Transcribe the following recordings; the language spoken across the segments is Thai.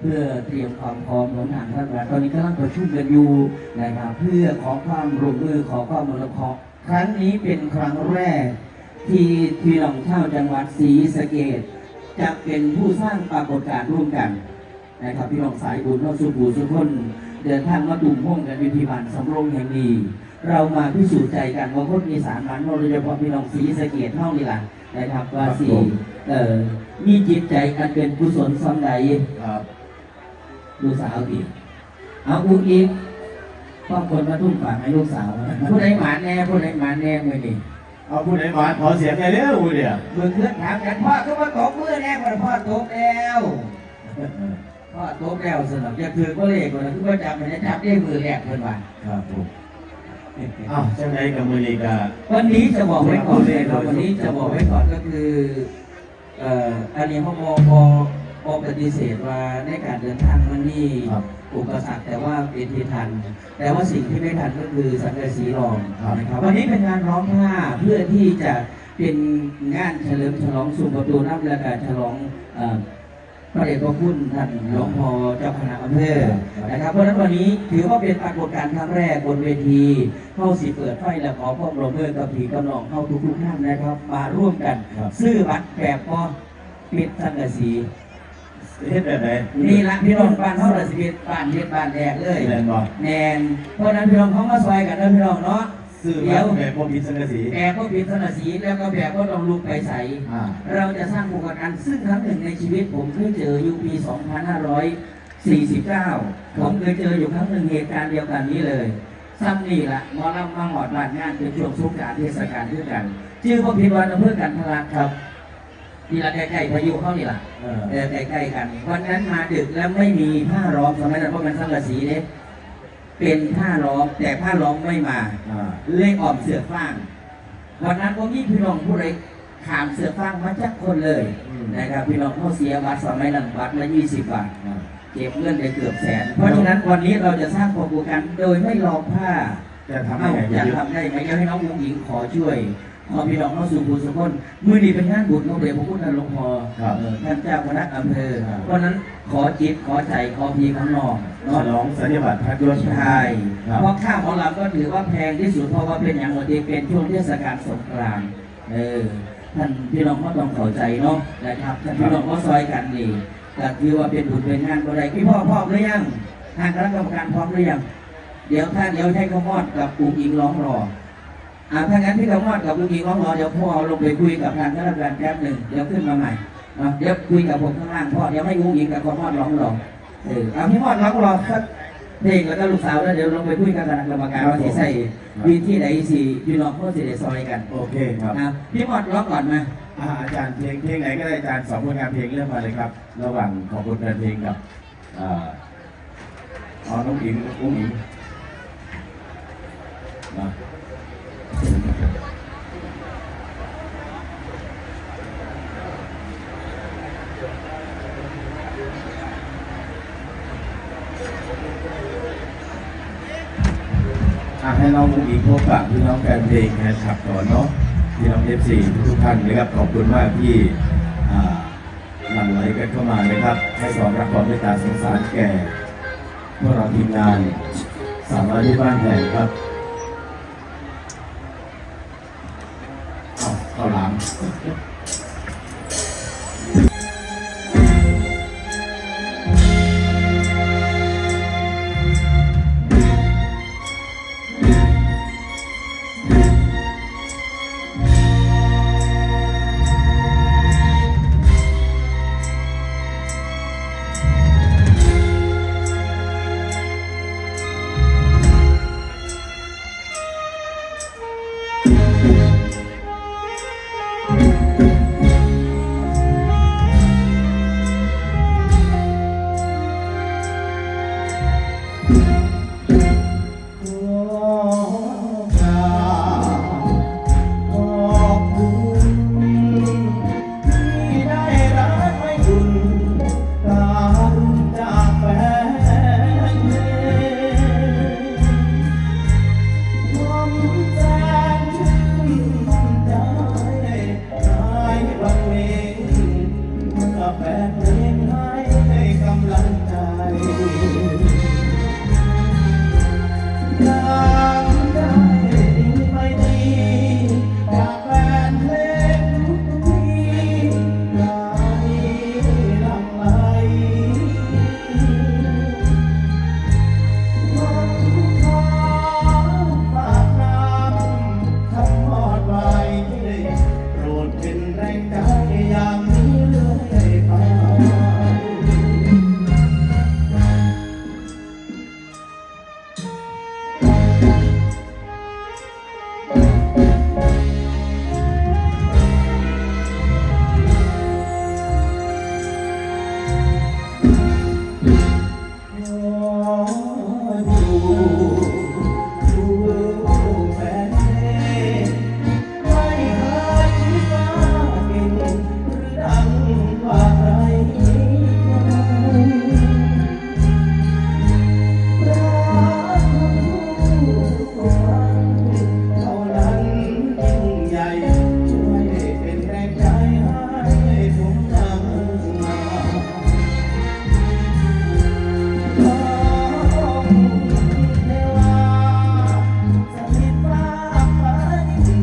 เพื่อเตรียมความพร้อมของทางภาครัฐตอนนี้กำลังประชุมกันอยู่นะครับเพื่อขอความร่วมมือขอความอนุเคราะห์ครั้งนี้เป็นครั้งแรก ที่ที่หลองเช่าจังหวัดศรีสะเกดจะเป็นผู้สร้างปรากฏการณ์ร่วมกันนะครับพี่น้องสายบุญเราสุขูสุขคนเดินทางมาตุ่มห้องกันวิธีบานสำโรงแห่งนี้เรามาพิสูจน์ใจกันว่าคนอีสานมันโดยเฉพาะพี่น้องศรีสะเกดเท่านี้ล่ะนะครับว่าสีเอ่อมีจิตใจอันเป็นกุศลสำใดครับ ลูกสาวอีกเอาอุ้งอีกพ่อคนมาทุ่มฝากให้ลูกสาวผู้ใดหมาแน่ผู้ใดหมาแน่เมื่อนี้เอาผู้ใดมาขอเสียงหน่อยเร็วเดี๋ยวเมื่อเพื่อนถามกันพ่อก็ว่าตกมือแน่กว่าพ่อตกแล้วพ่อตกแล้วสนับจะคือก็เลยกว่าคือว่าจับมันจะจับได้มือแรกเพื่อนว่าครับผมอ้าวจังไดกับมือนีกาวันนี้จะบอกไว้ก่อนเลยครับวันนี้จะบอกไว้ก่อนก็คือเอ่ออันนี้เขาบอ กพอพอปฏิเสธว่าในการเดินทางมันมีครับอุปสรรคแต่ว่าเป็นที่ทัน แต่ว่าสิ่งที่ไม่ทันก็คือสังกะสีรองครับนะครับวันนี้เป็นงานร้องผ้าเพื่อที่จะเป็นงานเฉลิมฉลองสุประตูน้ำและการฉลองเอ่อพระเดชพระคุณท่านหลวงพ่อเจ้าคณะอำเภอนะครับเพราะฉะนั้นวันนี้ถือว่าเป็นปรากฏการณ์ครั้งแรกบนเวที เข้าสีเปิดไฟและขอพ่อโรเมอร์กับผีกำลองเข้าทุกๆท่านนะครับ มาร่วมกัน ครับ ซื้อบัตรแบบพอปิดสังกะสี เฮ็ดแบบไหนนี่ละพี่น้องบ้านเท่าไรสิบบ้านเฮ็ดบ้านแรกเลยแมนบอกแนนเพราะฉะนั้นพี่น้องเขามาซอยกันนะพี่น้องเนาะซื้อเดี๋ยวแบบพวกพิษสังกะสีแอบก็ปิดสนสีแล้วก็แบบก็ต้องลุกไปใส่อ่าเราจะสร้างโครงการซึ่งครั้งหนึ่งในชีวิตผมเคยเจออยู่ปี 2549 ผมเคยเจออยู่ครั้งหนึ่งเหตุการณ์เดียวกันนี้เลยซ้ำนี่ละหมอลำมาหอดบ้านงานเป็นช่วงสงกรารเทศกาลด้วยกัน ชื่อพระพิวันอำเภอกันทลักครับ นี่ละใกล้ๆพายุเข้านี่ละเออ เออใกล้ๆกัน วันนั้นมาดึกแล้วไม่มีผ้าร้องสมัยนั้นเพราะมันสังกะสีเนี่ยเป็นผ้าร้องแต่ผ้าร้องไม่มา อ่าเล่ออมเสือฟาง วันนั้นผมมีพี่น้องผู้ใดขามเสือฟางมาจากคนเลยอืมนะครับพี่น้องเขาเสียบัตรสมัยนั้นบัตรละ20บาท อ่าเก็บเงินได้เกือบแสน เพราะฉะนั้นวันนี้เราจะสร้างโครงการโดยไม่รอผ้าจะทำเอ้าให้ไงจะเยอะทำได้ไหมอยากให้น้องวงหญิงขอช่วย ขอพี่น้องเข้าสู่บุญสุคนมือนี้เป็นงานบุญของเดชพระคุณท่านหลวงพ่อครับเอ่อท่านเจ้าคณะอำเภอครับ เพราะฉะนั้นขอจิตขอใจขอพีข้างนอกฉเนาะลองสัญญาบัตรพักยศใช่ครับ เพราะข้าวของเราก็ถือว่าแพงที่สุดเพราะว่าเป็นอย่างวันที่เป็นช่วงเทศกาลสงกรานต์เออท่านพี่น้องก็ต้องเข้าใจเนาะนะครับท่านพี่น้องก็ซอยกันนี่ก็คือว่าเป็นบุญเป็นงานก็ได้พี่พ่อพร้อมหรือยังทางคณะกรรมการพร้อมหรือยังเดี๋ยวท่านเดี๋ยวให้ขมอดกับปู่อิงร้องรอ อ่าถ้างั้นพี่ขมอดกับปู่อิงร้องรอเดี๋ยวพ่อลงไปคุยกับทางคณะกรรมการแป๊บหนึ่งเดี๋ยวขึ้นมาใหม่เนาะเดี๋ยวคุยกับผมข้างล่างพ่อเดี๋ยวให้ปู่อิงกับขมอดร้องรอเออเอาพี่มอดร้องรอสักเพลงแล้วก็ลูกสาวแล้วเดี๋ยวลงไปคุยกับคณะกรรมการว่าที่ใส่วิธีไหนสิพี่น้องพ่อสิได้ซอยกันโอเคครับนะพี่มอดร้องก่อนมาอ่าอาจารย์เพลงเพลงไหนก็ได้อาจารย์สองผลงานเพลงเลือกมาเลยครับ ระหว่างขอบคุณแฟนเพลงกับอ่าอ๋อน้องอิงอุ้งอิงนะ ให้น้องอุ้งอิงพบปะพี่น้องแฟนเพลงนะครับก่อนเนาะพี่น้องเอฟซีทุกท่านนะครับขอบคุณมากที่อ่าหลั่งไหลกันเข้ามานะครับ ให้ความรักความเมตตาสงสารแก่พวกเราทีมงานสามาร้อยที่บ้านแห่งครับเอาเข้าหลัง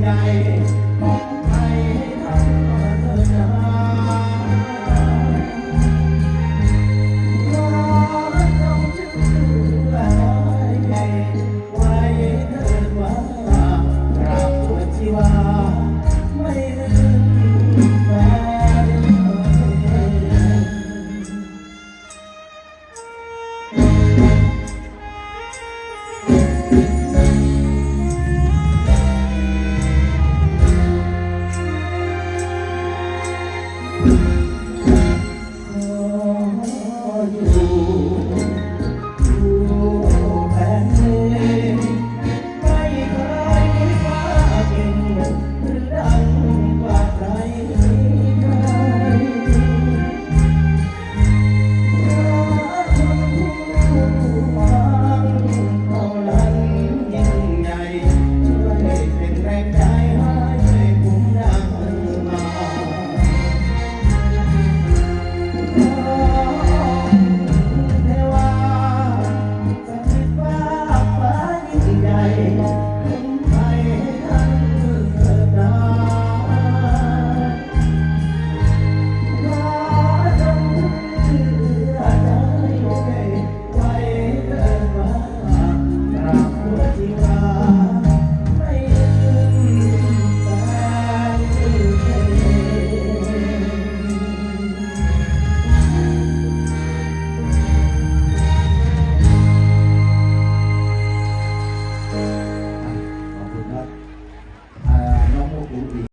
ใจ